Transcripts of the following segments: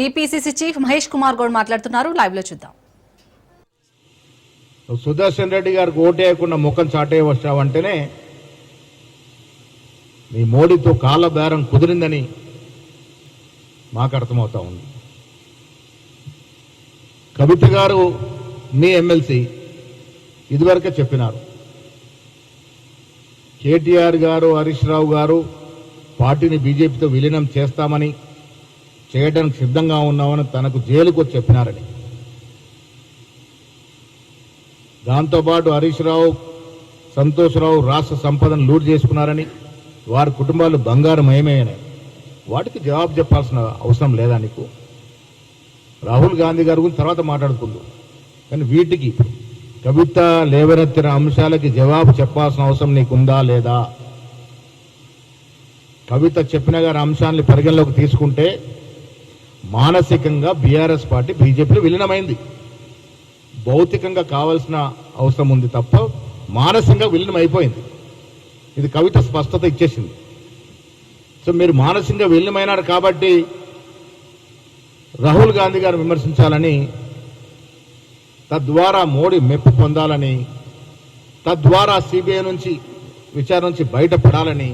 TPCC chief Mahesh Kumar Goud మాట్లాడుతున్నారు. లైవ్లో చూద్దాం. సుదర్శన్ రెడ్డి గారికి ఓటేయకుండా ముఖం చాటే వచ్చావంటేనే మోడీతో కాళ్ళ బేరం కుదిరిందని మాకు అర్థమవుతా ఉంది. కవిత గారు మీ ఎమ్మెల్సీ ఇదివరకే చెప్పినారు. కేటీఆర్ గారు హరీష్ రావు గారు పార్టీని బీజేపీతో విలీనం చేస్తామని చేయడానికి సిద్ధంగా ఉన్నామని తనకు జైలుకు చెప్పినారని. దాంతోపాటు హరీష్ రావు సంతోష్ రావు రాష్ట్ర సంపదను లూట్ చేసుకున్నారని వారి కుటుంబాలు బంగారం వాటికి జవాబు చెప్పాల్సిన అవసరం లేదా నీకు? రాహుల్ గాంధీ గారి గురించి తర్వాత మాట్లాడుకుందాం. కానీ వీటికి కవిత లేవనెత్తిన అంశాలకి జవాబు చెప్పాల్సిన అవసరం నీకుందా లేదా? కవిత చెప్పిన గారి అంశాన్ని పరిగణలోకి తీసుకుంటే మానసికంగా బీఆర్ఎస్ పార్టీ బీజేపీలో విలీనమైంది. భౌతికంగా కావాల్సిన అవసరం ఉంది తప్ప మానసికంగా విలీనం అయిపోయింది ఇది కవిత స్పష్టత ఇచ్చేసింది. సో మీరు మానసికంగా విలీనమైనారు కాబట్టి రాహుల్ గాంధీ గారు విమర్శించాలని తద్వారా మోడీ మెప్పు పొందాలని తద్వారా సిబిఐ నుంచి విచారణ నుంచి బయటపడాలని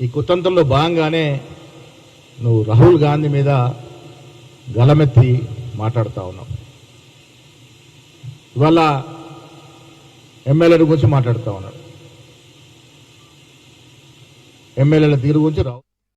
ఈ కుతంత్రంలో భాగంగానే నువ్వు రాహుల్ గాంధీ మీద గలమెత్తి మాట్లాడుతూ ఉన్నావు. ఇవాళ ఎమ్మెల్యేల గురించి మాట్లాడుతూ ఉన్నాడు. ఎమ్మెల్యేల తీరు గురించి రావు